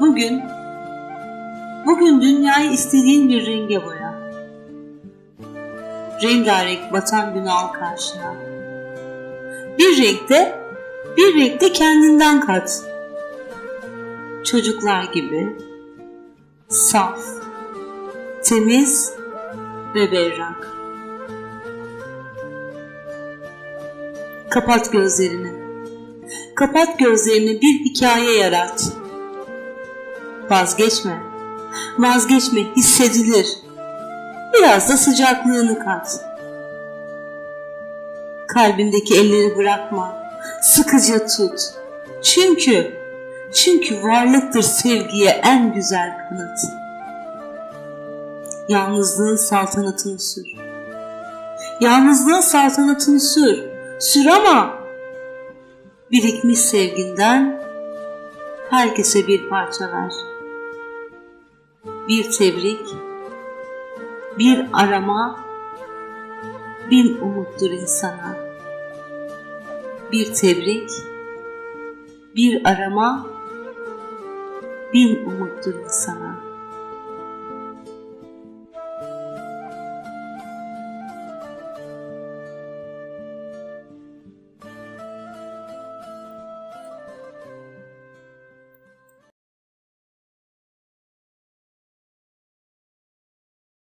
Bugün, bugün dünyayı istediğin bir renge boya. Rengarenk batan gün al karşına. Bir renkte, bir renkte kendinden kat. Çocuklar gibi, saf, temiz ve berrak. Kapat gözlerini. Kapat gözlerini bir hikaye yarat. Vazgeçme. Vazgeçme hissedilir. Biraz da sıcaklığını kat. Kalbindeki elleri bırakma. Sıkıca tut. Çünkü çünkü varlıktır sevgiye en güzel kanıt. Yalnızlığın saltanatını sür. Yalnızlığın saltanatını sür. Sür ama birikmiş sevginden herkese bir parça ver. Bir tebrik, bir arama, bin umuttur insana. Bir tebrik, bir arama, bin umuttur insana.